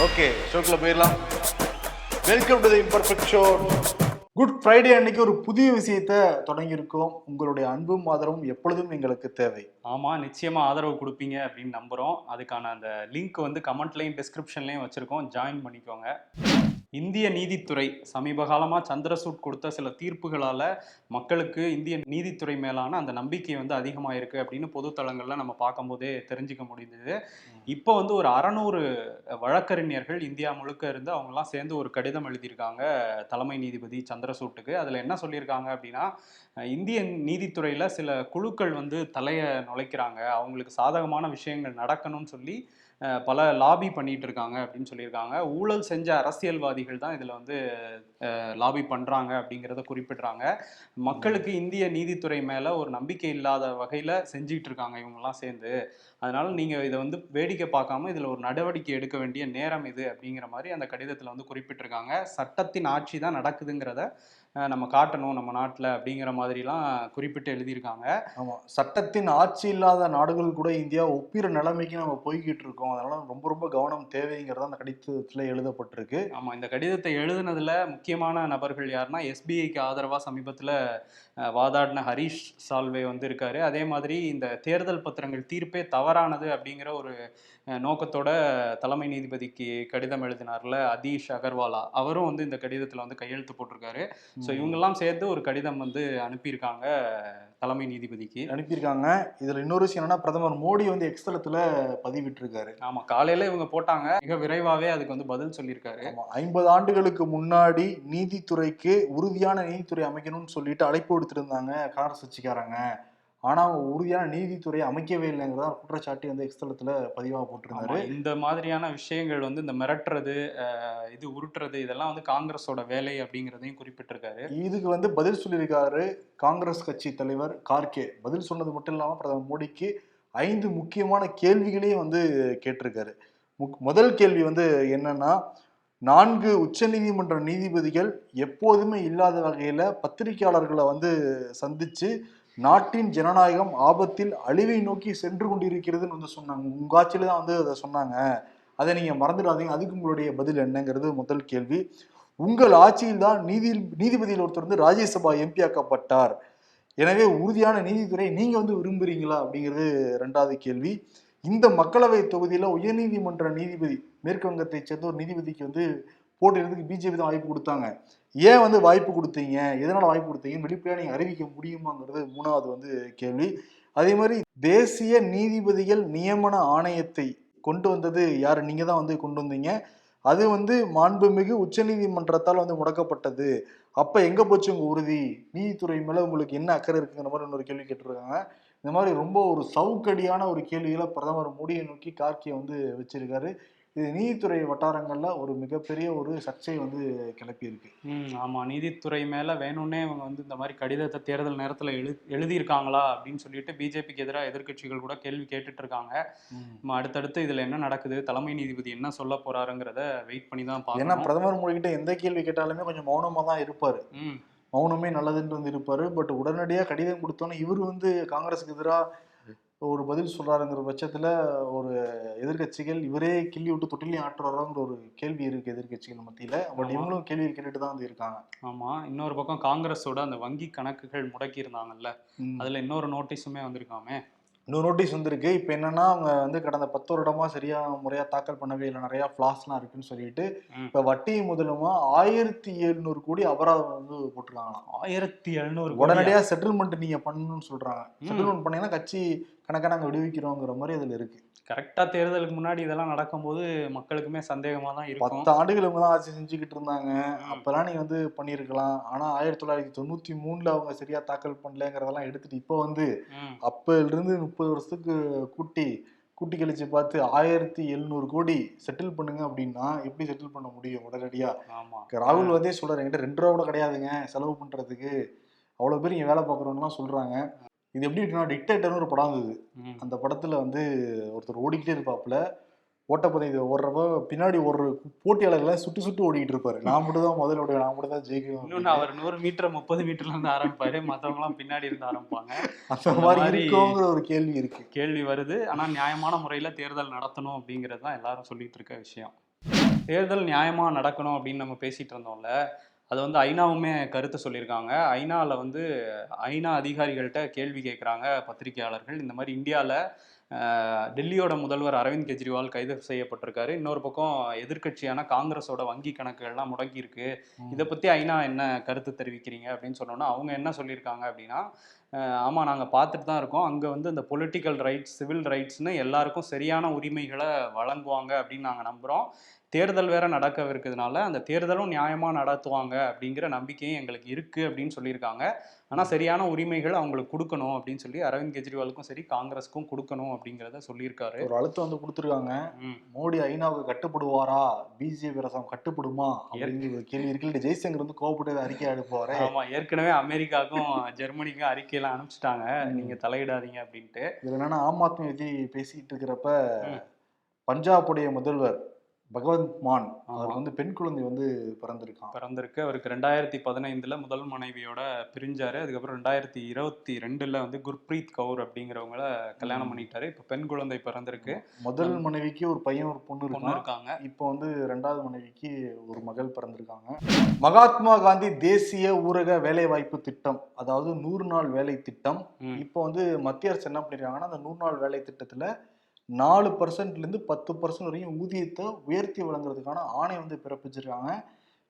Okay ஷோக்கில் போயிடலாம். Welcome to the imperfect show good Friday அன்னைக்கு ஒரு புதிய விஷயத்தை தொடங்கியிருக்கோம். உங்களுடைய அன்பும் ஆதரவும் எப்பொழுதும் எங்களுக்கு தேவை. ஆமாம் நிச்சயமாக ஆதரவு கொடுப்பீங்க அப்படின்னு நம்புகிறோம் அதுக்கான அந்த லிங்க் வந்து கமெண்ட்லையும் டிஸ்கிரிப்ஷன்லையும் வச்சுருக்கோம். ஜாயின் பண்ணிக்கோங்க. இந்திய நீதித்துறை சமீப காலமாக சந்திரசூட் கொடுத்த சில தீர்ப்புகளால் மக்களுக்கு இந்திய நீதித்துறை மேலான அந்த நம்பிக்கை வந்து அதிகமாக இருக்குது அப்படின்னு பொதுத்தளங்களில் நம்ம பார்க்கும்போதே தெரிஞ்சுக்க முடிந்தது. இப்போ வந்து ஒரு அறநூறு வழக்கறிஞர்கள் இந்தியா முழுக்க இருந்து அவங்கெல்லாம் சேர்ந்து ஒரு கடிதம் எழுதியிருக்காங்க தலைமை நீதிபதி சந்திரசூட்டுக்கு. அதில் என்ன சொல்லியிருக்காங்க அப்படின்னா இந்திய நீதித்துறையில் சில குழுக்கள் வந்து தலையை நுழைக்கிறாங்க. அவங்களுக்கு சாதகமான விஷயங்கள் நடக்கணும்னு சொல்லி பல லாபி பண்ணிட்டு இருக்காங்க அப்படின்னு சொல்லியிருக்காங்க. ஊழல் செஞ்ச அரசியல்வாதிகள் தான் இதில் வந்து லாபி பண்ணுறாங்க அப்படிங்கிறத குறிப்பிடுறாங்க. மக்களுக்கு இந்திய நீதித்துறை மேலே ஒரு நம்பிக்கை இல்லாத வகையில் செஞ்சுக்கிட்டு இருக்காங்க இவங்கெல்லாம் சேர்ந்து. அதனால நீங்கள் இதை வந்து வேடிக்கை பார்க்காம இதில் ஒரு நடவடிக்கை எடுக்க வேண்டிய நேரம் இது அப்படிங்கிற மாதிரி அந்த கடிதத்தில் வந்து குறிப்பிட்டிருக்காங்க. சட்டத்தின் ஆட்சி தான் நடக்குதுங்கிறத நம்ம காட்டணும் நம்ம நாட்டில் அப்படிங்கிற மாதிரிலாம் குறிப்பிட்டு எழுதியிருக்காங்க. ஆமா. சட்டத்தின் ஆட்சி இல்லாத நாடுகள் கூட இந்தியா ஒப்பிற நிலைமைக்கு நம்ம போய்கிட்டு இருக்கோம். அதனால ரொம்ப ரொம்ப கவனம் தேவைங்கிறது அந்த கடிதத்தில் எழுதப்பட்டிருக்கு. ஆமாம் இந்த கடிதத்தை எழுதுனதுல முக்கியமான நபர்கள் யாருன்னா எஸ்பிஐக்கு ஆதரவாக சமீபத்தில் வாதாடின ஹரீஷ் சால்வே வந்து இருக்காரு. அதே மாதிரி இந்த தேர்தல் பத்திரங்கள் தீர்ப்பே தவறானது அப்படிங்கிற ஒரு நோக்கத்தோட தலைமை நீதிபதிக்கு கடிதம் எழுதினார்ல அதீஷ் அகர்வாலா. அவரும் வந்து இந்த கடிதத்தில் வந்து கையெழுத்து போட்டிருக்காரு. ஸோ இவங்கெல்லாம் சேர்ந்து ஒரு கடிதம் வந்து அனுப்பியிருக்காங்க தலைமை நீதிபதிக்கு. அனுப்பியிருக்காங்க. இதுல இன்னொரு விஷயம் என்னன்னா பிரதமர் மோடி வந்து எக்ஸ்தலத்துல பதிவிட்டிருக்காரு. ஆமாம் காலையில் இவங்க போட்டாங்க. மிக விரைவாகவே அதுக்கு வந்து பதில் சொல்லியிருக்காரு. ஐம்பது ஆண்டுகளுக்கு முன்னாடி நீதித்துறைக்கு உறுதியான நீதித்துறை அமைக்கணும்னு சொல்லிட்டு அழைப்பு விடுத்திருந்தாங்க காங்கிரஸ் கட்சிக்காரங்க. ஆனா அவங்க உறுதியான நீதித்துறையை அமைக்கவே இல்லைங்கிறதா குற்றச்சாட்டி வந்து எக்ஸ்தலத்துல பதிவா போட்டிருந்தாரு. இந்த மாதிரியான விஷயங்கள் வந்து இந்த மிரட்டுறது இது உருட்டுறது இதெல்லாம் வந்து காங்கிரஸோட வேலை அப்படிங்கிறதையும் குறிப்பிட்டிருக்காரு. இதுக்கு வந்து பதில் சொல்லியிருக்காரு காங்கிரஸ் கட்சி தலைவர் கார்கே. பதில் சொன்னது மட்டும் இல்லாம பிரதமர் மோடிக்கு ஐந்து முக்கியமான கேள்விகளையும் வந்து கேட்டிருக்காரு. முக்- முதல் கேள்வி வந்து என்னன்னா நான்கு உச்சநீதிமன்ற நீதிபதிகள் எப்போதுமே இல்லாத வகையில பத்திரிகையாளர்களை வந்து சந்திச்சு நாட்டின் ஜனநாயகம் ஆபத்தில் அழிவை நோக்கி சென்று கொண்டிருக்கிறதுன்னு வந்து சொன்னாங்க. உங்க ஆட்சியில தான் வந்து அதை சொன்னாங்க. அதை நீங்க மறந்துடாதீங்க. அதுக்கு உங்களுடைய பதில் என்னங்கிறது முதல் கேள்வி. உங்கள் ஆட்சியில் தான் நீதி நீதிபதியில் ஒருத்தர் வந்து ராஜ்யசபா எம்பி ஆக்கப்பட்டார். எனவே உறுதியான நீதித்துறை நீங்க வந்து விரும்புறீங்களா அப்படிங்கிறது ரெண்டாவது கேள்வி. இந்த மக்களவை தொகுதியில உயர்நீதிமன்ற நீதிபதி மேற்கு வங்கத்தை சேர்ந்த ஒரு நீதிபதிக்கு வந்து போட்டியிடுறதுக்கு பிஜேபி தான் வாய்ப்பு கொடுத்தாங்க. ஏன் வந்து வாய்ப்பு கொடுத்தீங்க? எதனால வாய்ப்பு கொடுத்தீங்க வெளிப்படையாக நீங்கள் அறிவிக்க முடியுமாங்கிறது மூணாவது வந்து கேள்வி. அதே மாதிரி தேசிய நீதிபதிகள் நியமன ஆணையத்தை கொண்டு வந்தது யார்? நீங்கள் தான் வந்து கொண்டு வந்தீங்க. அது வந்து மாண்புமிகு உச்சநீதிமன்றத்தால் வந்து முடக்கப்பட்டது. அப்போ எங்கே போச்சு உங்கள் உறுதி? நீதித்துறை மேலே உங்களுக்கு என்ன அக்கறை இருக்குங்கிற மாதிரி இன்னொரு கேள்வி கேட்டிருக்காங்க. இந்த மாதிரி ரொம்ப ஒரு சவுக்கடியான ஒரு கேள்விகளை பிரதமர் மோடியை நோக்கி கார்கியை வந்து வச்சிருக்காரு. இது நீதித்துறை வட்டாரங்கள்ல ஒரு மிகப்பெரிய ஒரு சர்ச்சை வந்து கிளப்பியிருக்கு. ம் ஆமாம் நீதித்துறை மேலே வேணும்னே இவங்க வந்து இந்த மாதிரி கடிதத்தை தேர்தல் நேரத்தில் எழு எழுதியிருக்காங்களா அப்படின்னு சொல்லிட்டு பிஜேபிக்கு எதிராக எதிர்க்கட்சிகள் கூட கேள்வி கேட்டுட்டு இருக்காங்க நம்ம அடுத்தடுத்து இதில் என்ன நடக்குது தலைமை நீதிபதி என்ன சொல்ல போறாருங்கிறத வெயிட் பண்ணி தான் ஏன்னா பார்க்கணும் பிரதமர் மோடி கிட்ட எந்த கேள்வி கேட்டாலுமே கொஞ்சம் மௌனமா தான் இருப்பாரு. மௌனமே நல்லதுன்னு வந்து இருப்பாரு. பட் உடனடியாக கடிதம் கொடுத்தோன்னே இவர் வந்து காங்கிரஸுக்கு எதிராக ஒரு பதில் சொல்றாருங்கிற பட்சத்துல ஒரு எதிர்க்கட்சிகள் இவரே கிள்ளி விட்டு தொட்டிலையும் ஆட்டுறாரோங்கிற ஒரு கேள்வி இருக்கு எதிர்க்கட்சிகள் மத்தியில. பட். இவங்களும் கேள்வி கேட்டுட்டு தான் வந்து இருக்காங்க. ஆமாம் இன்னொரு பக்கம் காங்கிரஸோட அந்த வங்கி கணக்குகள் முடக்கி இருந்தாங்கல்ல. அதில் இன்னொரு நோட்டீஸுமே வந்திருக்காமே. இன்னொரு நோட்டீஸ் வந்திருக்கு. இப்போ என்னன்னா அவங்க வந்து கடந்த பத்து வருடமா சரியா முறையா தாக்கல் பண்ணவே இல்லை. நிறைய ஃபிளாஸ்லாம் இருக்குன்னு சொல்லிட்டு. இப்போ வட்டி முதலுமா ஆயிரத்தி எழுநூறு கோடி அபராதம் வந்து போட்டிருக்காங்களாம். ஆயிரத்தி எழுநூறு உடனடியா செட்டில்மெண்ட் நீங்க பண்ணணும்னு சொல்றாங்க. செட்டில்மெண்ட் பண்ணீங்கன்னா கட்சி கணக்கா நாங்க விடுவிக்கிறோங்கிற மாதிரி அதுல இருக்கு. கரெக்டாக தேர்தலுக்கு முன்னாடி இதெல்லாம் நடக்கும்போது மக்களுக்குமே சந்தேகமாக தான் இருக்கும். பத்து ஆண்டுகள் இவங்க தான் ஆட்சி செஞ்சுக்கிட்டு இருந்தாங்க. அப்பெல்லாம் நீங்க வந்து பண்ணியிருக்கலாம். ஆனா ஆயிரத்தி தொள்ளாயிரத்தி தொண்ணூத்தி மூணுல அவங்க சரியா தாக்கல் பண்ணலங்கிறதெல்லாம் எடுத்துட்டு இப்போ வந்து ம். அப்ப இருந்து முப்பது வருஷத்துக்கு கூட்டி கூட்டி கழிச்சு பார்த்து ஆயிரத்தி எழுநூறு கோடி செட்டில் பண்ணுங்க அப்படின்னா எப்படி செட்டில் பண்ண முடியும் உடனடியா? ராகுல் வந்தே சொல்றாரு என்கிட்ட ரெண்டு ரூபா கூட கிடையாதுங்க. செலவு பண்றதுக்கு. அவ்வளவு பேர் இங்க வேலை பார்க்குறோம்லாம் சொல்றாங்க. இது எப்படி இருக்குன்னா டிக்டேட்டர்னு ஒரு படம் இருந்தது அந்த படத்துல வந்து ஒருத்தர் ஓடிக்கிட்டே இருப்பாப்புல. ஓட்டப்பந்தயத்தை ஓடுறப்ப பின்னாடி ஓடுற போட்டியாளர்கள்லாம் சுட்டு சுட்டு ஓடிக்கிட்டு இருப்பாரு. நான் மட்டும் தான் முதல்ல ஓடுவேன் நான் மட்டும் தான் ஜெயிக்கணும் இன்னொன்னு அவர் நூறு மீட்டர் முப்பது மீட்டர்ல இருந்து ஆரம்பிப்பாரு. மத்தவங்க எல்லாம் பின்னாடி இருந்து ஆரம்பிப்பாங்க. அந்த மாதிரி இருக்குங்கிற ஒரு கேள்வி இருக்கு. கேள்வி வருது. ஆனா நியாயமான முறையில தேர்தல் நடத்தணும் அப்படிங்கிறது தான் எல்லாரும் சொல்லிட்டு இருக்க விஷயம். தேர்தல் நியாயமா நடக்கணும் அப்படின்னு நம்ம பேசிட்டு இருந்தோம்ல அது வந்து ஐநாவுமே கருத்து சொல்லியிருக்காங்க. ஐநாவில் வந்து ஐநா அதிகாரிகள்கிட்ட கேள்வி கேட்குறாங்க பத்திரிகையாளர்கள். இந்த மாதிரி இந்தியாவில் டெல்லியோட முதல்வர் அரவிந்த் கெஜ்ரிவால் கைது செய்யப்பட்டிருக்காரு. இன்னொரு பக்கம் எதிர்க்கட்சியான காங்கிரஸோட வங்கி கணக்குகள்லாம் முடங்கி இருக்கு இதை பற்றி ஐநா என்ன கருத்து தெரிவிக்கிறீங்க அப்படின்னு சொன்னோன்னா அவங்க என்ன சொல்லியிருக்காங்க அப்படின்னா அஹ், ஆமா நாங்கள் பார்த்துட்டு தான் இருக்கோம். அங்கே வந்து இந்த பொலிட்டிக்கல் ரைட்ஸ் சிவில் ரைட்ஸ்னு எல்லாருக்கும் சரியான உரிமைகளை வழங்குவாங்க அப்படின்னு நாங்கள் நம்புகிறோம் தேர்தல் வேற நடக்கவிருக்கிறதுனால அந்த தேர்தலும் நியாயமாக நடத்துவாங்க அப்படிங்கிற நம்பிக்கையும் எங்களுக்கு இருக்குது அப்படின்னு சொல்லியிருக்காங்க. ஆனால் சரியான உரிமைகள் அவங்களுக்கு கொடுக்கணும் அப்படின்னு சொல்லி அரவிந்த் கெஜ்ரிவாலுக்கும் சரி காங்கிரஸுக்கும் கொடுக்கணும் அப்படிங்கிறத சொல்லியிருக்காரு. ஒரு அழுத்தம் வந்து கொடுத்துருக்காங்க. மோடி ஐநாவுக்கு கட்டுப்படுவாரா? பிஜேபி அரசாங்கம் கட்டுப்படுமா? அப்படிங்கிற கேள்வி இருக்கு. ஜெய்சங்கர் வந்து கோவப்பட்டு அறிக்கை அனுப்புவாரு. ஆமா ஏற்கனவே அமெரிக்காவுக்கும் ஜெர்மனிக்கும் அறிக்கையெல்லாம் அனுப்பிச்சிட்டாங்க. ம். நீங்க தலையிடாதீங்க அப்படின்ட்டு. இதுல என்னன்னா ஆம் ஆத்மி பேசிட்டு இருக்கிறப்ப. பஞ்சாபுடைய முதல்வர் பகவந்த் மான். அவருக்கு வந்து பெண் குழந்தை வந்து பிறந்திருக்கான். பிறந்திருக்கு. அவருக்கு ரெண்டாயிரத்தி பதினைந்துல முதல் மனைவியோட பிரிஞ்சாரு. அதுக்கப்புறம் ரெண்டாயிரத்தி இருபத்தி ரெண்டுல வந்து குர்ப்ரீத் கவுர் அப்படிங்கிறவங்கள கல்யாணம். பண்ணிட்டாரு. இப்ப பெண் குழந்தை பிறந்திருக்கு. முதல் மனைவிக்கு ஒரு பையன் ஒரு பொண்ணு பொண்ணு இருக்காங்க இப்போ வந்து ரெண்டாவது மனைவிக்கு ஒரு மகள் பிறந்திருக்காங்க. மகாத்மா காந்தி தேசிய ஊரக வேலைவாய்ப்பு திட்டம் அதாவது நூறு நாள் வேலை திட்டம். இப்போ வந்து மத்திய அரசு என்ன பண்ணிருக்காங்கன்னா அந்த நூறு நாள் வேலை திட்டத்துல நாலு பர்சன்ட்ல இருந்து பத்து பர்சன்ட் வரையும் ஊதியத்தை உயர்த்தி வழங்குறதுக்கான ஆணை வந்து பிறப்பிச்சிருக்காங்க.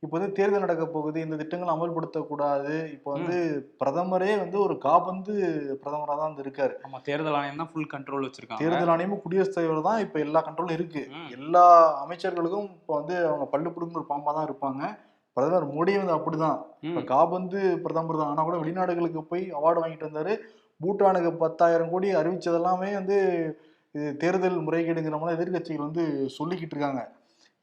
இப்போ வந்து தேர்தல் நடக்க போகுது. இந்த திட்டங்களை அமல்படுத்தக்கூடாது. இப்போ வந்து பிரதமரே வந்து ஒரு காபந்து பிரதமராக தான் வந்து இருக்காரு. ஆமா தேர்தல் ஆணையம் தான் ஃபுல் கண்ட்ரோல் வச்சிருக்காங்க. தேர்தல் ஆணையமும் குடியரசுத் தலைவர் தான் இப்போ எல்லா கண்ட்ரோலும் இருக்கு. எல்லா அமைச்சர்களுக்கும் இப்போ வந்து அவங்க பல்லு பிடுங்குற பாம்பா தான் இருப்பாங்க. பிரதமர் மோடி வந்து அப்படிதான். இப்ப. காபந்து பிரதமர் தான். ஆனா கூட வெளிநாடுகளுக்கு போய் அவார்டு வாங்கிட்டு வந்தாரு. பூட்டானுக்கு பத்தாயிரம் கோடி அறிவிச்சதெல்லாமே வந்து இது தேர்தல் முறைகேடுங்கிற மாதிரி எதிர்க்கட்சிகள் வந்து சொல்லிக்கிட்டு இருக்காங்க.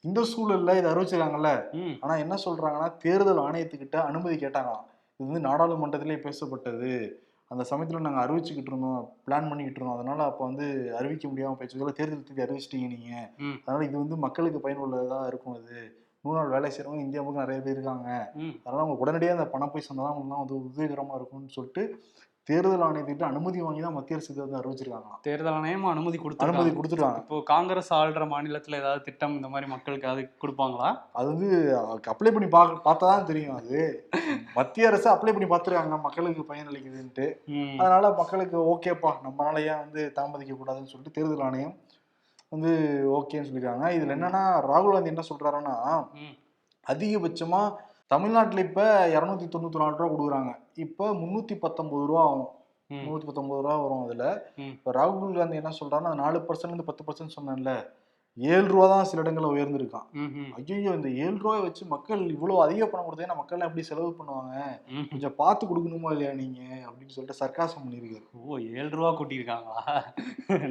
இந்த சூழல்ல இதை அறிவிச்சிருக்காங்கல்ல. ஆனா என்ன சொல்றாங்கன்னா தேர்தல் ஆணையத்துக்கிட்ட அனுமதி கேட்டாங்களாம். இது வந்து நாடாளுமன்றத்திலே பேசப்பட்டது. அந்த சமயத்துல நாங்க அறிவிச்சுக்கிட்டு இருந்தோம் பிளான் பண்ணிக்கிட்டு இருந்தோம். அதனால அப்ப வந்து அறிவிக்க முடியாம போயிடுச்சு. தேர்தல் தேதி அறிவிச்சிட்டீங்க நீங்க. ம். அதனால இது வந்து மக்களுக்கு பயனுள்ளதா இருக்கும் இது? நூறு நாள் வேலை செய்யறவங்க இந்தியா முழுக்க நிறைய பேர் இருக்காங்க. அதனால அவங்க உடனடியாக அந்த பணம் போய் சொன்னதான் அவங்களுக்குலாம் வந்து உதவிகரமா இருக்கும்னு சொல்லிட்டு தேர்தல் ஆணையத்திட்ட அனுமதி வாங்கி தான் மத்திய அரசு வந்து அறிவிச்சிருக்காங்களாம். தேர்தல் ஆணையம் அனுமதி அனுமதி கொடுத்துருக்காங்க. இப்போ காங்கிரஸ் ஆள்ற மாநிலத்துல ஏதாவது திட்டம் இந்த மாதிரி மக்களுக்கு அது கொடுப்பாங்களா? அது வந்து அப்ளை பண்ணி பார்க்க பார்த்தா தான் தெரியும் அது. மத்திய அரசு அப்ளை பண்ணி பார்த்துருக்காங்க. மக்களுக்கு பயனளிக்குதுன்ட்டு. அதனால மக்களுக்கு ஓகேப்பா நம்மளால ஏன் வந்து தாமதிக்க கூடாதுன்னு சொல்லிட்டு தேர்தல் ஆணையம் வந்து ஓகேன்னு சொல்லியிருக்காங்க இதுல என்னன்னா ராகுல் காந்தி என்ன சொல்றாருன்னா. அதிகபட்சமா தமிழ்நாட்டுல இப்ப இருநூத்தி தொண்ணூத்தி நாலு ரூபா கொடுக்குறாங்க இப்ப முன்னூத்தி பத்தொன்பது ரூபா ஆகும். முன்னூத்தி பத்தொன்பது ரூபா வரும் அதுல. இப்ப ராகுல் காந்தி என்ன சொல்றாருன்னா நாலு பர்சன்ட் இருந்து பத்து பர்சன்ட் சொன்னேன்ல ஏழு ரூபா தான் சில இடங்கள்ல உயர்ந்திருக்கான். ஐயோ இந்த ஏழு ரூபாய் வச்சு மக்கள் இவ்வளவு அதிக பணம் கொடுத்தா மக்கள் எப்படி செலவு பண்ணுவாங்க. கொஞ்சம் பார்த்து கொடுக்கணுமா இல்லையா நீங்க? அப்படின்னு சொல்லிட்டு சர்க்காசம் பண்ணியிருக்காரு. ஓ ஏழு ரூபா கூட்டியிருக்காங்களா?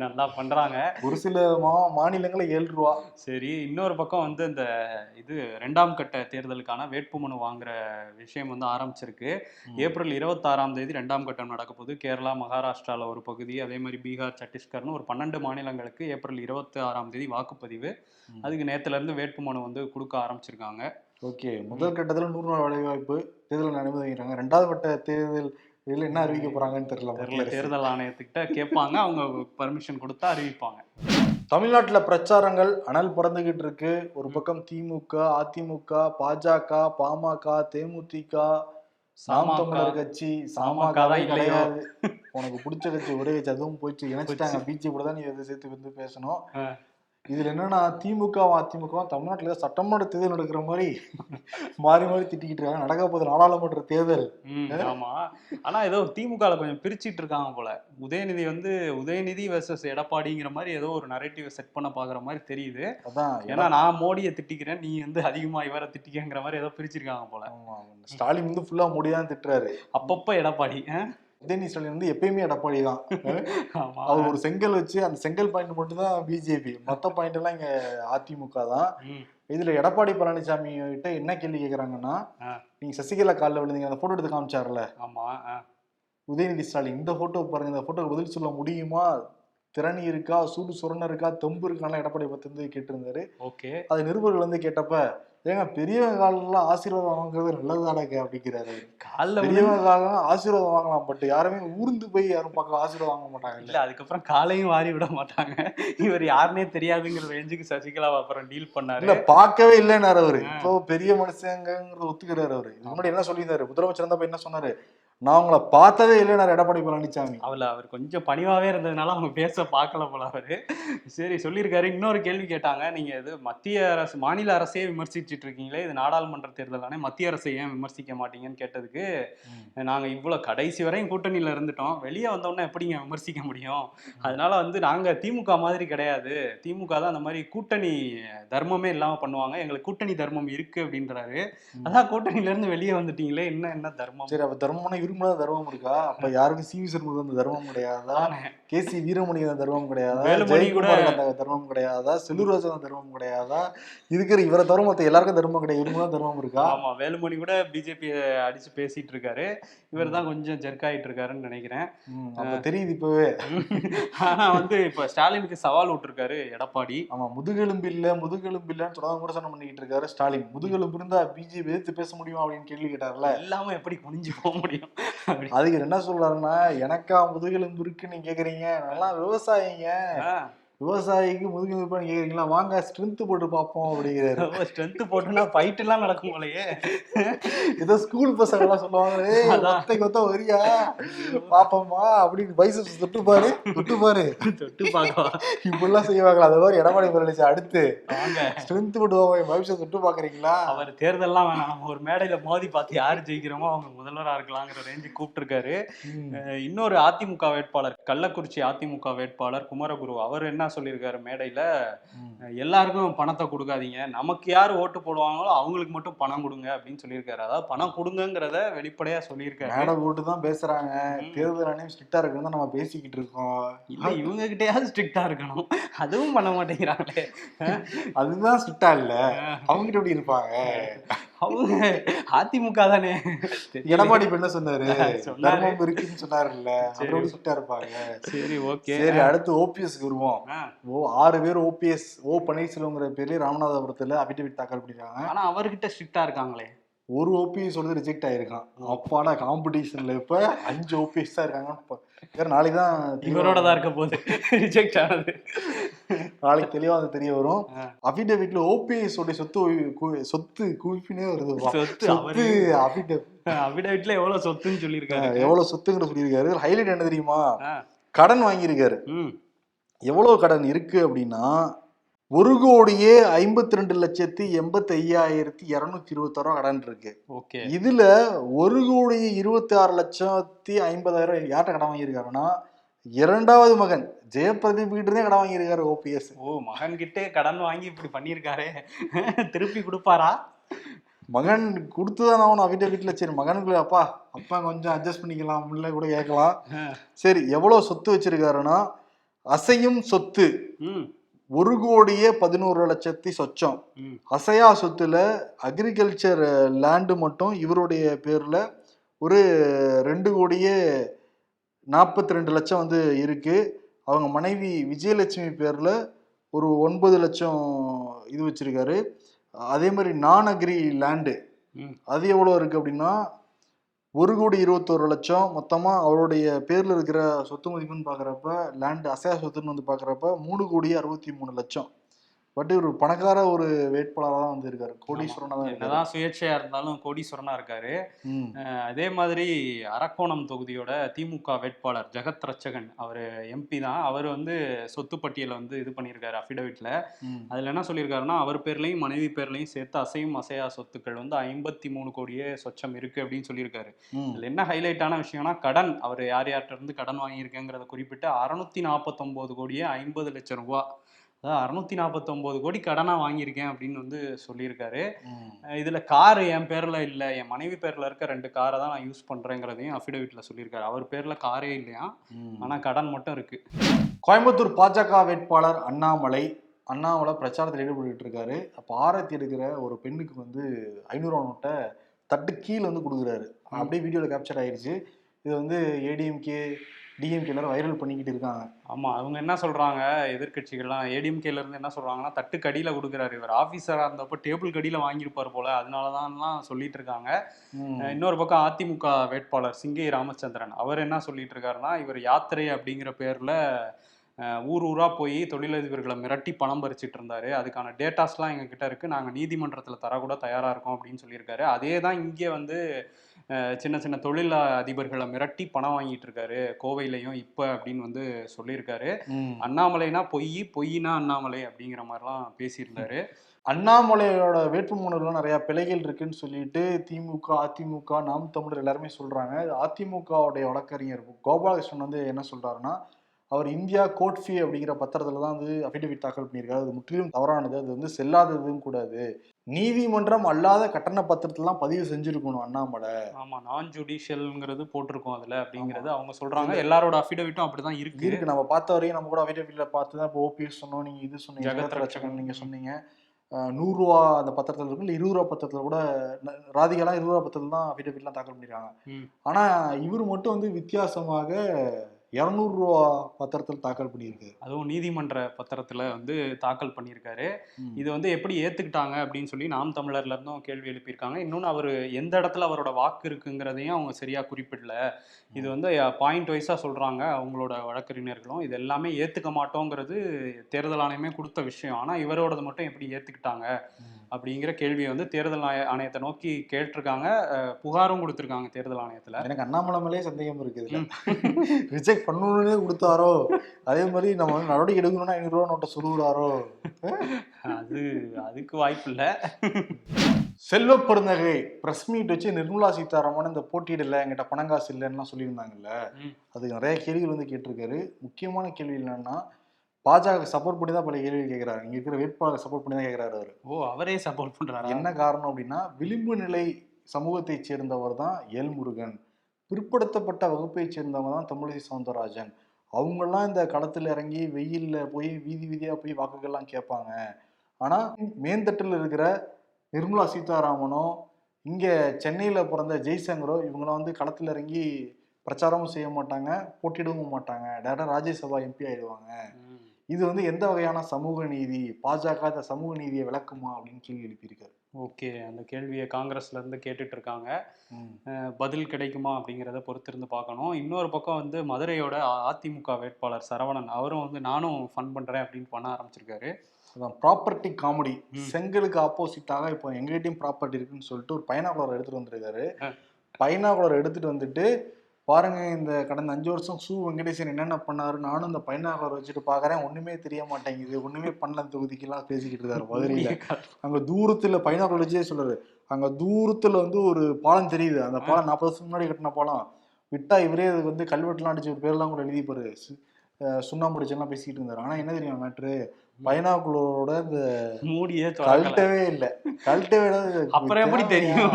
நல்லா பண்றாங்க. ஒரு சில மா மாநிலங்கள்ல ஏழு ரூபா. சரி இன்னொரு பக்கம் வந்து இந்த இது ரெண்டாம் கட்ட தேர்தலுக்கான வேட்புமனு வாங்குற விஷயம் வந்து ஆரம்பிச்சிருக்கு. ஏப்ரல் இருபத்தாறாம் தேதி ரெண்டாம் கட்டம் நடக்க போகுது. கேரளா மகாராஷ்டிரால ஒரு பகுதி அதே மாதிரி பீகார் சத்தீஸ்கர்னு ஒரு பன்னெண்டு மாநிலங்களுக்கு ஏப்ரல் இருபத்தி ஆறாம் தேதி வாக்குப்பதிவு. அதுக்கு நேத்துல இருந்து வேட்புமனு வந்து கொடுக்க ஆரம்பிச்சிருக்காங்க. ஓகே. முதல் கட்டத்துல நூறு நாள் வேலைவாய்ப்பு தேர்தல் அனுமதிக்கிறாங்க ரெண்டாவது கட்ட தேர்தல் இதுல என்ன அறிவிக்க போறாங்கன்னு தெரியல தெரியல. தேர்தல் ஆணையத்துக்கிட்ட கேட்பாங்க. அவங்க பர்மிஷன் கொடுத்தா அறிவிப்பாங்க. தமிழ்நாட்டுல பிரச்சாரங்கள் அனல் பறந்துகிட்டு இருக்கு. ஒரு பக்கம் திமுக அதிமுக பாஜக பாமக தேமுதிக சாமாகா. தமிழர் கட்சி சாமாகா. கிடையாது. உனக்கு பிடிச்ச கட்சி ஒரே கட்சி. அதுவும் போயிடுச்சு. இணைச்சிட்டாங்க. பிஜேபி கூட தான் நீ அதை சேர்த்து வந்து பேசணும். இதுல என்னன்னா திமுக அதிமுக தமிழ்நாட்டுல சட்டமன்ற தேர்தல் நடக்கிற மாதிரி மாறி மாறி திட்டிக்கிட்டு இருக்காங்க. நடக்க போகுது நாடாளுமன்ற தேர்தல். ஆமா. ஆனா ஏதோ திமுக கொஞ்சம் பிரிச்சிட்டு இருக்காங்க போல. உதயநிதி வந்து உதயநிதி வெர்சஸ் எடப்பாடிங்கிற மாதிரி ஏதோ ஒரு நரேட்டிவ் செட் பண்ண பாக்குற மாதிரி தெரியுது. அதான் ஏன்னா நான் மோடியை திட்டிக்கிறேன் நீ வந்து அதிகமா இவரை திட்டிக்கங்கிற மாதிரி ஏதோ பிரிச்சிருக்காங்க போல. ஸ்டாலின் வந்து ஃபுல்லா முடியான்னு திட்டுறாரு. அப்பப்ப எடப்பாடி? உதயநிதி ஸ்டாலின் வந்து எப்பயுமே எடப்பாடி தான். அவர் ஒரு செங்கல் வச்சு அந்த செங்கல் பாயிண்ட் மட்டும் தான் பிஜேபி மத்த பாயிண்ட் எல்லாம் இங்க அதிமுக தான். இதுல எடப்பாடி பழனிசாமி கிட்ட என்ன கேள்வி கேக்குறாங்கன்னா. நீங்க சசிகலா காலில் விழுந்தீங்க அந்த போட்டோ எடுத்து காமிச்சாருல. ஆமா. உதயநிதி ஸ்டாலின் இந்த போட்டோ பாருங்க இந்த போட்டோக்கு பதில் சொல்ல முடியுமா? திறனி இருக்கா? சூடு சுரண இருக்கா? தெம்பு இருக்கான்னு எடப்பாடி பத்தி வந்து கேட்டிருந்தாரு. ஓகே. அது நிருபர்கள் வந்து கேட்டப்ப ஏங்க பெரியவங்க காலெல்லாம் ஆசீர்வாதம் வாங்குறது நல்லதானங்க அப்படிங்கிறாரு. காலில் பெரியவங்க காலம் ஆசீர்வாதம் வாங்கலாம் பட் யாருமே ஊர்ந்து போய் யாரும் பக்கம் ஆசீர்வாதம் வாங்க மாட்டாங்க இல்ல. அதுக்கப்புறம் காலையும் வாரி விட மாட்டாங்க. இவர் யாருனே தெரியாதுங்கிற ரேஞ்சுக்கு சசிகலா அப்புறம் டீல் பண்ணாரு. இல்ல பார்க்கவே இல்லைன்னாரு அவரு. இப்போ பெரிய மனுஷங்கிறத ஒத்துக்கிறாரு அவரு. முன்னாடி என்ன சொல்லியிருந்தாரு? முதலமைச்சர் இருந்தப்ப என்ன சொன்னாரு? நான் உங்களை பார்த்ததே இல்லைனாரு எடப்பாடி பழனிசாமி அவள அவர் கொஞ்சம் பணிவாவே இருந்ததுனால அவங்க பேச பார்க்கல போல அவரு. சரி சொல்லியிருக்காரு. இன்னொரு கேள்வி கேட்டாங்க. நீங்க இது மத்திய அரசு மாநில அரசே விமர்சிச்சுட்டு இருக்கீங்களே இது நாடாளுமன்ற தேர்தல் தானே மத்திய அரசை ஏன் விமர்சிக்க மாட்டீங்கன்னு கேட்டதுக்கு நாங்க இவ்வளவு கடைசி வரையும் கூட்டணியில இருந்துட்டோம். வெளியே வந்தோம்னா எப்படிங்க விமர்சிக்க முடியும்? அதனால வந்து நாங்க திமுக மாதிரி கிடையாது. திமுக தான் அந்த மாதிரி கூட்டணி தர்மமே இல்லாம பண்ணுவாங்க. எங்களுக்கு கூட்டணி தர்மம் இருக்கு அப்படின்றாரு. அதான் கூட்டணியில இருந்து வெளியே வந்துட்டீங்களே என்ன என்ன தர்மம்? சரி அப்ப தர்மம்னா இருமுனா தர்மம் இருக்கா? அப்ப யாருக்கும் சி வி சண்முகம் அந்த தர்மம் கிடையாதா? கே சி வீரமணி அந்த தர்மம் கிடையாதா? வேலுமணி கூட- ஜெயக்குமாருக்கு அந்த தர்மம் கிடையாதா? செல்லூராஜன் அந்த தர்மம் கிடையாதா? இருக்கிற இவரை தவிர மத்த எல்லாருக்கும் தர்மம் கிடையாது. இருமுனா தர்மம் இருக்கா? ஆமா வேலுமணி கூட பிஜேபி அடிச்சு பேசிட்டு இருக்காரு. இவர் தான் கொஞ்சம் ஜெர்க் ஆயிட்டு இருக்காருன்னு நினைக்கிறேன். அப்ப தெரியுது இப்பவே. ஆனா வந்து இப்ப ஸ்டாலினுக்கு சவால் விட்டுருக்காரு எடப்பாடி. ஆமா முதுகெலும்பு இல்ல முதுகெலும்பு இல்லன்னு தொடர்ந்து கூட சொன்ன பண்ணிக்கிட்டு இருக்காரு ஸ்டாலின். முதுகெலும்பு இருந்தா பிஜேபி எதிர்த்து பேச முடியும் அப்படின்னு கேள்வி கேட்டார்ல. இல்லாம எப்படி குனிஞ்சு போக முடியும். அதுக்கு என்ன சொல்றாருன்னா எனக்கா முதுகெலும்பு இருக்குன்னு கேக்குறீங்க. நல்லா விவசாயிங்க. விவசாயிக்கு முதுகெலும்புன்னு கேக்குறீங்களா? வாங்க ஸ்ட்ரென்த் போட்டு பார்ப்போம் அப்படிங்கிறாரு. ஸ்ட்ரென்த் போட்டுனா ஃபைட் எல்லாம் நடக்கும் போலயே. ஏதோ ஸ்கூல் பசங்க எல்லாம் சொல்லுவாங்க "ஏய், அதான். ஒத்தை கொத்த வரியா? பாப்போமா அப்படின்னு பைசப்ஸ் தொட்டு பாரு தொட்டு பாரு. தொட்டு பார்க்கவா? இப்படிலாம் செய்வாங்களா? அது மாதிரி எடப்பாடி பழனிசாமி அடுத்து. வாங்க. ஸ்ட்ரென்த் போட்டு வாங்க பைசப் தொட்டு பாக்குறீங்களா அவர் தேர்தல்லாம் வேணாம். நம்ம ஒரு மேடையில மோதி பார்த்து யாரு ஜெயிக்கிறோமோ அவங்க முதல்வரா இருக்கலாங்கிற ரேஞ்சு கூப்பிட்டு ம். அஹ் இன்னொரு அதிமுக வேட்பாளர் கள்ளக்குறிச்சி அதிமுக வேட்பாளர் குமரகுரு அவர் என்ன சொல்லியிருக்காரு மேடையில. எல்லாருக்கும் பணத்தை கொடுக்காதீங்க. நமக்கு யார் ஓட்டு போடுவாங்களோ அவங்களுக்கு மட்டும் பணம் கொடுங்க அப்படின்னு சொல்லியிருக்காரு. அதாவது பணம் கொடுங்கங்கிறத வெளிப்படையா சொல்லியிருக்காரு. மேடை போட்டு தான் பேசுறாங்க. ம். தேர்தல் ஆணையம் ஸ்ட்ரிக்டா இருக்குன்னு நம்ம பேசிக்கிட்டு இருக்கோம். இல்ல இவங்க கிட்டயாவது ஸ்ட்ரிக்டா இருக்கணும். அதுவும் பண்ண மாட்டேங்கிறாங்களே. அதுதான் ஸ்ட்ரிக்டா இல்ல. அவங்க கிட்ட எப்படி இருப்பாங்க? அவங்க அதிமுக தானே. எடப்பாடி இப்ப என்ன சொன்னாரு. தர்மம் இருக்குன்னு சொன்னாருல்ல. எப்படி ஸ்ட்ரிக்டா இருப்பாங்க? சரி ஓகே. சரி அடுத்து ஓபிஎஸ்க்கு வருவோம். ஓ ஆறு பேர் ஓபிஎஸ் ஓ பன்னீர்செல்வங்கிற பேர்ல ராமநாதபுரத்துல அபிடவிட் தாக்கல் பண்ணிருக்காங்க ஆனா அவர்கிட்ட ஸ்ட்ரிக்டா இருக்காங்களே. ஒரு ஓபிஎஸ் வந்து ரிஜெக்ட் ஆயிருக்கான். அப்பாடா காம்படிஷன்ல இப்ப அஞ்சு ஓபிஎஸ் தான் இருக்காங்க வேற நாளைக்கு தான் இவரோட தான் இருக்க போகுது. ரிஜெக்ட் ஆனது. நாளைக்கு தெளிவா அது தெரிய வரும். அபிடவிட்ல ஓபிஎஸ் உடைய சொத்து சொத்து குவிப்பினே வருது. சொத்து அபிடவிட் அபிடவிட்ல எவ்வளவு சொத்துன்னு சொல்லியிருக்காரு. எவ்வளவு சொத்துங்கிற சொல்லியிருக்காரு. ஹைலைட் என்ன தெரியுமா. கடன் வாங்கியிருக்காரு. எவ்வளவு கடன் இருக்கு அப்படின்னா ஒரு கோடியே ஐம்பத்தி ரெண்டு லட்சத்தி எண்பத்தி ஐயாயிரத்தி இருநூத்தி இருபத்தாறு ரூபா கடன் இருக்கு. ஓகே. இதுல ஒரு கோடி இருபத்தி ஆறு லட்சத்தி ஐம்பதாயிரம் யார்கிட்ட கடன் வாங்கியிருக்காருன்னா இரண்டாவது மகன் ஜெயபிரதீப் கிட்ட கடன் வாங்கியிருக்காரு ஓபிஎஸ் ஓ மகன் கிட்டே கடன் வாங்கி இப்படி பண்ணியிருக்காரே. திருப்பி கொடுப்பாரா? மகன் கொடுத்துதான் அவன் அவன் வீட்டுல. சரி மகனுக்கு அப்பா அப்பா கொஞ்சம் அட்ஜஸ்ட் பண்ணிக்கலாம் முன்ன கூட கேட்கலாம். சரி எவ்வளவு சொத்து வச்சிருக்காருன்னா அசையும் சொத்து. ஒரு கோடியே பதினோரு லட்சத்தி சொச்சம். அசையா சொத்துல அக்ரிகல்ச்சர் லேண்டு மட்டும் இவருடைய பேர்ல ஒரு ரெண்டு கோடியே நாற்பத்தி ரெண்டு லட்சம் வந்து இருக்கு. அவங்க மனைவி விஜயலட்சுமி பேர்ல ஒரு ஒன்பது லட்சம் இது வச்சிருக்காரு. அதே மாதிரி நான் அக்ரி லேண்டு அது எவ்வளோ இருக்கு அப்படின்னா ஒரு கோடி இருபத்தோரு லட்சம் மொத்தமாக அவருடைய பேரில் இருக்கிற சொத்து மதிப்புன்னு பார்க்குறப்ப லேண்ட் அசையா சொத்துன்னு வந்து பார்க்குறப்ப மூணு கோடி அறுபத்தி மூணு லட்சம். பட் ஒரு பணக்கார ஒரு வேட்பாளராக தான் வந்து இருக்காரு கோடீஸ்வரனா தான் என்னதான் சுயேட்சையா இருந்தாலும் கோடீஸ்வரனா இருக்காரு. அதே மாதிரி அரக்கோணம் தொகுதியோட திமுக வேட்பாளர் ஜெகத் ரட்சகன் அவர் எம்பி தான். அவர் வந்து சொத்து பட்டியலை வந்து இது பண்ணியிருக்காரு அஃபிடவிட்ல. அதில் என்ன சொல்லியிருக்காருன்னா அவர் பேர்லையும் மனைவி பேர்லையும் சேர்த்து அசையும் அசையா சொத்துக்கள் வந்து ஐம்பத்தி மூணு கோடியே சொச்சம் இருக்கு அப்படின்னு சொல்லியிருக்காரு. இதில் என்ன ஹைலைட்டான விஷயம்னா கடன். அவர் யார் யார்கிட்ட இருந்து கடன் வாங்கியிருக்கேங்கிறத குறிப்பிட்டு அறுநூத்தி நாற்பத்தொம்போது கோடியே ஐம்பது லட்சம் ரூபா அதாவது அறுநூத்தி நாற்பத்தொம்போது கோடி கடனாக வாங்கியிருக்கேன் அப்படின்னு வந்து சொல்லியிருக்காரு. இதுல கார் என் பேர்ல இல்ல என் மனைவி பேர்ல இருக்க ரெண்டு காரை தான் நான் யூஸ் பண்றேங்கிறதையும் அஃபிடவிட்ல சொல்லியிருக்காரு. அவர் பேர்ல காரே இல்லையா? ம். ஆனா கடன் மட்டும் இருக்கு. கோயம்புத்தூர் பாஜக வேட்பாளர் அண்ணாமலை அண்ணாமலை பிரச்சாரத்தில் ஈடுபட்டு இருக்காரு. அப்போ ஆரத்தி எடுக்கிற ஒரு பெண்ணுக்கு வந்து ஐநூறுவா நோட்டை தட்டு கீழே வந்து கொடுக்குறாரு. அப்படியே வீடியோவில் கேப்சர் ஆயிருச்சு. இது வந்து ஏடிஎம்கே டிஎம்கே எல்லாரும் வைரல் பண்ணிக்கிட்டு இருக்காங்க. ஆமா அவங்க என்ன சொல்றாங்க? எதிர்க்கட்சிகள்லாம் ஏடிஎம்கேல இருந்து என்ன சொல்றாங்கன்னா தட்டு கடியில கொடுக்குறாரு. இவர் ஆபீசரா இருந்தப்போ டேபிள் கடியில வாங்கியிருப்பார் போல. அதனாலதான்லாம் சொல்லிட்டு இருக்காங்க இன்னொரு பக்கம் அதிமுக வேட்பாளர் சிங்கை ராமச்சந்திரன். அவர் என்ன சொல்லிட்டு இருக்காருன்னா இவர் யாத்திரை அப்படிங்கிற பேர்ல ஊர் ஊரா போய் தொழிலதிபர்களை மிரட்டி பணம் பறிச்சிட்டு இருந்தாரு. அதுக்கான டேட்டாஸ்லாம் எங்க கிட்ட இருக்கு. நாங்க நீதிமன்றத்துல தரக்கூட தயாரா இருக்கோம் அப்படின்னு சொல்லியிருக்காரு. அதே தான் இங்கே வந்து சின்ன சின்ன தொழில் அதிபர்களை மிரட்டி பணம் வாங்கிட்டு இருக்காரு. கோவையிலையும் இப்ப அப்படின்னு வந்து சொல்லியிருக்காரு. அண்ணாமலைனா பொய் பொய்னா அண்ணாமலை அப்படிங்கிற மாதிரிலாம் பேசியிருந்தாரு. அண்ணாமலையோட வேட்புமனுல நிறைய பிழைகள் இருக்குன்னு சொல்லிட்டு திமுக அதிமுக நாம் தமிழர் எல்லாருமே சொல்றாங்க. அதிமுகவுடைய வழக்கறிஞர் கோபாலகிருஷ்ணன் வந்து என்ன சொல்றாருன்னா அவர் இந்தியா கோட் ஃபீ அப்படிங்கிற பத்திரத்துல தான் வந்து அஃபிடவிட் தாக்கல் பண்ணியிருக்காரு. அது முற்றிலும் தவறானது. அது வந்து செல்லாததும் கூடாது. நீதிமன்றம் அல்லாத கட்டண பத்திரத்தெல்லாம் பதிவு செஞ்சிருக்கணும் அண்ணாமலை. ஆமா நான் ஜுடிஷியல்ங்கிறது போட்டிருக்கோம் அதுல அப்படிங்கிறது அவங்க சொல்றாங்க. எல்லாரோட அஃபிடவிட்டும் அப்படிதான் இருக்கு. இருக்கு. நம்ம பார்த்த வரையும் நம்ம கூட அஃபிடவிட்ல பார்த்து தான் இப்போ ஓபிஎஸ் சொன்னோம். நீங்க இது சொன்னீங்க ஜெகத் ஜெகத் ரட்சகன். ரட்சகன் நீங்க சொன்னீங்க. அஹ் நூறு ரூபா அந்த பத்திரத்தில் இருக்கும் இல்லை இருபது ரூபா பத்திரத்தில் கூட ராதிகாலாம் இருபது ரூபா பத்திரத்தில் தான் அஃபிடவிட்லாம் தாக்கல் பண்ணிருக்காங்க. ம். ஆனா இவர் மட்டும் வந்து வித்தியாசமாக இரநூறு ரூபா பத்திரத்தில் தாக்கல் பண்ணியிருக்கு. அதுவும் நீதிமன்ற பத்திரத்துல வந்து தாக்கல் பண்ணியிருக்காரு. இது வந்து எப்படி ஏத்துக்கிட்டாங்க அப்படின்னு சொல்லி நாம் தமிழர்ல இருந்தும் கேள்வி எழுப்பியிருக்காங்க. இன்னொன்னு அவர் எந்த இடத்துல அவரோட வாக்கு இருக்குங்கிறதையும் அவங்க சரியா குறிப்பிடல. இது வந்து பாயிண்ட் வைஸா சொல்றாங்க அவங்களோட வழக்கறிஞர்களும். இது எல்லாமே ஏத்துக்க மாட்டோங்கிறது தேர்தல் ஆணையமே கொடுத்த விஷயம். ஆனா இவரோடது மட்டும் எப்படி ஏத்துக்கிட்டாங்க? ம். அப்படிங்கிற கேள்வியை வந்து தேர்தல் ஆணையத்தை நோக்கி கேட்டிருக்காங்க. புகாரும் கொடுத்திருக்காங்க தேர்தல் ஆணையத்துல. எனக்கு அண்ணாமலை மேலே சந்தேகம் இருக்குது ரிஜெக்ட் பண்ணணும்னே கொடுத்தாரோ? அதே மாதிரி நம்ம வந்து நடவடிக்கை எடுக்கணும்னா ஐநூறு ரூபா நோட்டை சொல்லுறாரோ அது அதுக்கு வாய்ப்பு இல்லை. செல்வ பெருந்தகை பிரஸ் மீட் வச்சு நிர்மலா சீதாராமன் இந்த போட்டியிடல என்கிட்ட பணம் காசு இல்லைன்னா சொல்லியிருந்தாங்கல்ல. அதுக்கு நிறைய கேள்விகள் வந்து கேட்டிருக்காரு. முக்கியமான கேள்வி என்னன்னா பாஜக சப்போர்ட் பண்ணி தான் பல கேள்வி கேட்கிறாரு இங்க இருக்கிற வேட்பாளர் சப்போர்ட் பண்ணி தான் கேட்கிறாரு அவர். ஓ அவரே சப்போர்ட் பண்றாரு? என்ன காரணம் அப்படின்னா விளிம்பு நிலை சமூகத்தைச் சேர்ந்தவர் தான் எல்முருகன். பிற்படுத்தப்பட்ட வகுப்பைச் சேர்ந்தவங்க தான் தமிழிசை சவுந்தரராஜன். அவங்கெல்லாம் இந்த களத்தில் இறங்கி வெயில்ல போய் வீதி வீதியா போய் வாக்குகள்லாம் கேட்பாங்க. ஆனா மேந்தட்டில் இருக்கிற நிர்மலா சீதாராமனோ இங்க சென்னையில பிறந்த ஜெய்சங்கரோ இவங்களாம் வந்து களத்தில் இறங்கி பிரச்சாரமும் செய்ய மாட்டாங்க போட்டியிடவும் மாட்டாங்க. டேரக்டா ராஜ்யசபா எம்பி ஆயிடுவாங்க. இது வந்து எந்த வகையான சமூக நீதி? பாஜக இந்த சமூக நீதியை விளக்குமா? அப்படின்னு கேள்வி எழுப்பியிருக்காரு. ஓகே அந்த கேள்வியை காங்கிரஸ்ல இருந்து கேட்டுட்டு இருக்காங்க பதில் கிடைக்குமா அப்படிங்கிறத பொறுத்திருந்து பார்க்கணும். இன்னொரு பக்கம் வந்து மதுரையோட அதிமுக வேட்பாளர் சரவணன் அவரும் வந்து நானும் ஃபன் பண்றேன் அப்படின்னு பண்ண ஆரம்பிச்சிருக்காரு. அதான் ப்ராப்பர்ட்டி காமெடி. செங்கலுக்கு ஆப்போசிட்டாக இப்போ எங்ககிட்டயும் ப்ராப்பர்ட்டி இருக்குன்னு சொல்லிட்டு ஒரு பைனாகுலர் எடுத்துட்டு வந்திருக்காரு. பைனாகுலர் எடுத்துட்டு வந்துட்டு பாருங்க இந்த கடந்த அஞ்சு வருஷம் சு வெங்கடேசன் என்னென்ன பண்ணாரு நானும் இந்த பைனாகுலர் வச்சுட்டு பாக்குறேன் ஒண்ணுமே தெரிய மாட்டேங்குது ஒண்ணுமே பண்ணல தொகுதிக்கெல்லாம் பேசிக்கிட்டு இருக்காரு மதுரையில. அங்க தூரத்துல பைனாகுலர் வச்சே சொல்றாரு. அங்க தூரத்துல வந்து ஒரு பாலம் தெரியுது. அந்த பாலம் நாற்பது வருஷம் முன்னாடி கட்டின பாலம். விட்டா இவரே அதுக்கு வந்து கல்வெட்டுலாம் அடிச்சு ஒரு பேர்லாம் கூட எழுதிப்பாரு சுண்ணாம்பு அடிச்செல்லாம் பேசிக்கிட்டு இருந்தாரு. ஆனா என்ன தெரியும் மேட்ரு? பைனாகுலரோட இந்த மூடியே கழட்டவே இல்ல. கழட்டவே. அப்புறம் எப்படி? தெரியும்?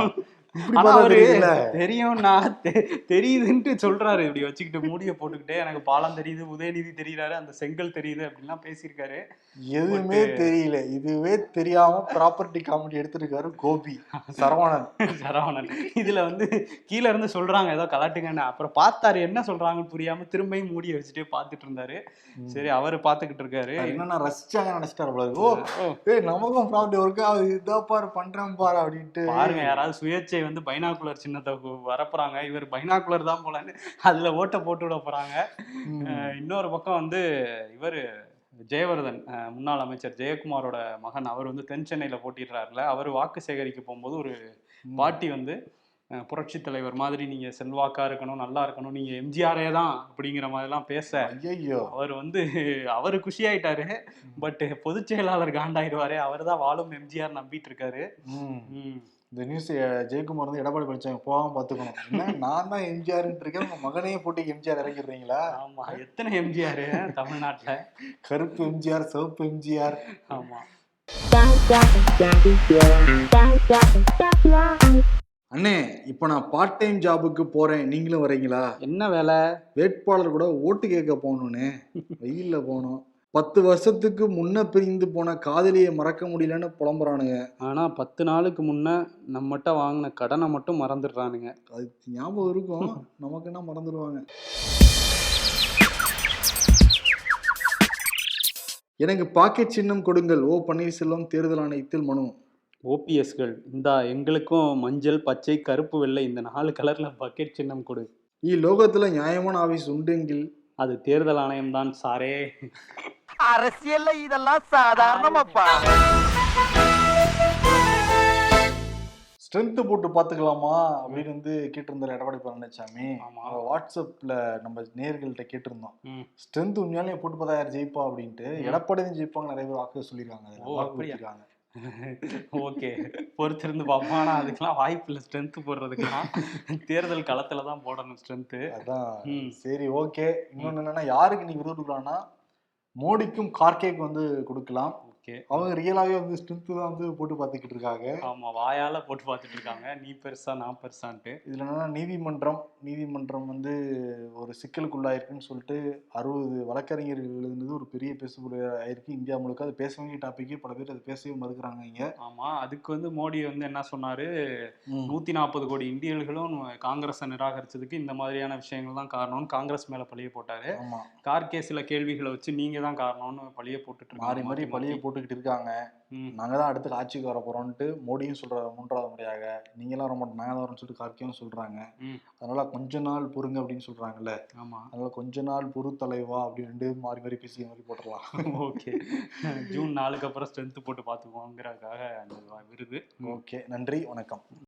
இப்படி ஆனா பார்த்தா அவரு தெரியுதுல்ல? தெரியும் நான் தெ- தெரியுதுன்ட்டு சொல்றாரு. இப்படி வச்சுக்கிட்டு மூடிய போட்டுக்கிட்டே எனக்கு பாலம் தெரியுது உதயநிதி தெரியுறாரு அந்த செங்கல் தெரியுது அப்படின்லாம் பேசியிருக்காரு. எதுவுமே தெரியல. இதுவே தெரியாம ப்ராப்பர்ட்டி காமெடி எடுத்திருக்காரு கோபி சரவணன். சரவணன். இதுல வந்து கீழ இருந்து சொல்றாங்க ஏதோ கலாட்டுங்கன்னு. அப்புறம் பார்த்தாரு என்ன சொல்றாங்கன்னு புரியாம திரும்பியும் மூடிய வச்சுட்டே பார்த்துட்டு இருந்தாரு. சரி அவரு பார்த்துக்கிட்டு இருக்காரு. என்னன்னா ரசிச்சாங்க நினைச்சிட்டாரு நமக்கும் ப்ராப்பர்ட்டி ஒர்க் ஆகுது இதான் பாரு பண்றேன் பாரு அப்படின்ட்டு. பாருங்க யாராவது சுயேட்சை வந்து பைனாகுலர் சின்னத்தை வரப்போறாங்க. இவர் பைனாகுலர் தான் போலன்னு அதுல ஓட்ட போட்டு விட போறாங்க. இன்னொரு பக்கம் வந்து இவர் ஜெயவர்தன் முன்னாள் அமைச்சர் ஜெயக்குமாரோட மகன். அவர் வந்து தென் சென்னையில போட்டிடுறாருல அவர் வாக்கு சேகரிக்க போகும்போது ஒரு. பாட்டி வந்து புரட்சி தலைவர் மாதிரி நீங்க செல்வாக்கா இருக்கணும் நல்லா இருக்கணும் நீங்க எம்ஜிஆரே தான் அப்படிங்கிற மாதிரிலாம் பேச ஐயையோ. அவர் வந்து அவரு குஷி ஆயிட்டாரு பட் பொதுச் செயலாளர் காண்டாயிடுவாரு. அவர் தான் வாழும் எம்ஜிஆர் நம்பிட்டு இருக்காரு. இந்த நியூஸ் ஜெயக்குமார் வந்து எடப்பாடி படிச்சாங்க போகாம பாத்துக்கணும். என்ன? நான் தான் எம்ஜிஆர் இருக்கேன். உங்க மகனையே போட்டு எம்ஜிஆர் இறங்கிடுறீங்களா? ஆமா. எத்தனை எம்ஜிஆர் தமிழ்நாட்டுல. கருப்பு எம்ஜிஆர் சிவப்பு எம்ஜிஆர் ஆமா. அண்ணே இப்போ நான் பார்ட் டைம் ஜாபுக்கு போறேன். நீங்களும் வரீங்களா? என்ன வேலை? வேட்பாளர் கூட ஓட்டு கேட்க போகணும்னே. வெயில்ல போகணும். பத்து வருஷத்துக்கு முன்ன பிரிந்து போன காதலியை மறக்க முடியலன்னு புலம்புறானுங்க. ஆனா பத்து நாளுக்கு முன்ன நம்மகிட்ட வாங்கின கடனை மட்டும் மறந்துடுறானுங்க. அது ஞாபகம் இருக்கும். நமக்கு என்ன மறந்துடுவாங்க? எனக்கு பாக்கெட் சின்னம் கொடுங்கள். ஓ பன்னீர்செல்வம் தேர்தல் ஆணையத்தில் மனு. ஓபிஎஸ்கள் இந்தா எங்களுக்கும் மஞ்சள் பச்சை கருப்பு வெள்ளை இந்த நாலு கலர்ல பக்கெட் சின்னம் கொடு. இ லோகத்துல நியாயமான ஆபீஸ் உண்டுங்கில் அது தேர்தல் ஆணையம் தான் சாரே. அரசியல்ல இதெல்லாம் சாதாரணமாப்பா. ஸ்ட்ரென்த் போட்டு பாத்துக்கலாமா அப்படின்னு வந்து கேட்டிருந்தார் எடப்பாடி பழனிசாமி வாட்ஸ்அப்ல நம்ம நேர்கள்ட்ட கேட்டிருந்தோம். ஸ்ட்ரென்த் உண்மையாலே போட்டு பார்த்தா யார் ஜெயிப்பா அப்படின்ட்டு. எடப்பாடி தான் ஜெயிப்பாங்க நிறைய பேர் வாக்கு சொல்லியிருக்காங்க. ஓகே. பொறுத்திருந்து பார்ப்போம். ஆனா அதுக்கெல்லாம் வாய்ப்பு இல்லை. ஸ்ட்ரென்த் போடுறதுக்கெல்லாம். தேர்தல் களத்துல தான் போடணும் ஸ்ட்ரென்த்து அதான். சரி ஓகே இன்னொன்னு என்னன்னா யாருக்கு நீ விருது கொடுக்கலாம்னா மோடிக்கும் கார்கேக்கு வந்து கொடுக்கலாம். ஓகே. அவங்க ரியலாவே வந்து ஸ்ட்ரென்த் தான் வந்து போட்டு பார்த்துக்கிட்டு இருக்காங்க. ஆமா வாயால போட்டு பார்த்துட்டு இருக்காங்க. நீ பெருசா நான் பெருசான்ட்டு. இதுல என்னன்னா நீதிமன்றம் நீதிமன்றம் வந்து ஒரு சிக்கலுக்குள்ளாயிருக்குன்னு சொல்லிட்டு அறுபது வழக்கறிஞர்கள் எழுதுனது ஒரு பெரிய பேசுபொருள் ஆயிருக்கு. இந்தியா முழுக்க அது பேச வேண்டிய டாபிக்கே பல பேர் அது பேசவே மறுக்கிறாங்க இங்க. ஆமா அதுக்கு வந்து மோடி வந்து என்ன சொன்னாரு? நூத்தி நாற்பது கோடி இந்தியர்களும் காங்கிரஸை நிராகரிச்சதுக்கு இந்த மாதிரியான விஷயங்கள் தான் காரணம்னு காங்கிரஸ் மேல பழிய போட்டாரு. கார்கே சில கேள்விகளை வச்சு நீங்க தான் காரணம்னு பழிய போட்டுட்டு மாறி மாறி பழிய மாத்தி. போட்டுக்கிட்டு இருக்காங்க. ம். நாங்க தான் அடுத்து ஆட்சிக்கு வர போறோம்ட்டு மோடியும் சொல்ற மூன்றாவது முறையாக. நீங்களாம் வர மாட்டோம் நாங்க தான் வரோம்னு சொல்லிட்டு கார்கேயும் சொல்றாங்க. ம். அதனால கொஞ்ச நாள் பொறுங்க அப்படின்னு சொல்றாங்கல்ல. ஆமா. அதனால கொஞ்ச நாள் பொறு தலைவா பேரும் மாறி மாறி பேசி மாதிரி போட்டுடலாம். ஓகே. ஜூன் நாலுக்கு அப்புறம் ஸ்ட்ரென்த் போட்டு பார்த்துக்குவோங்கிறதுக்காக அந்த விருது. ஓகே. நன்றி. வணக்கம்.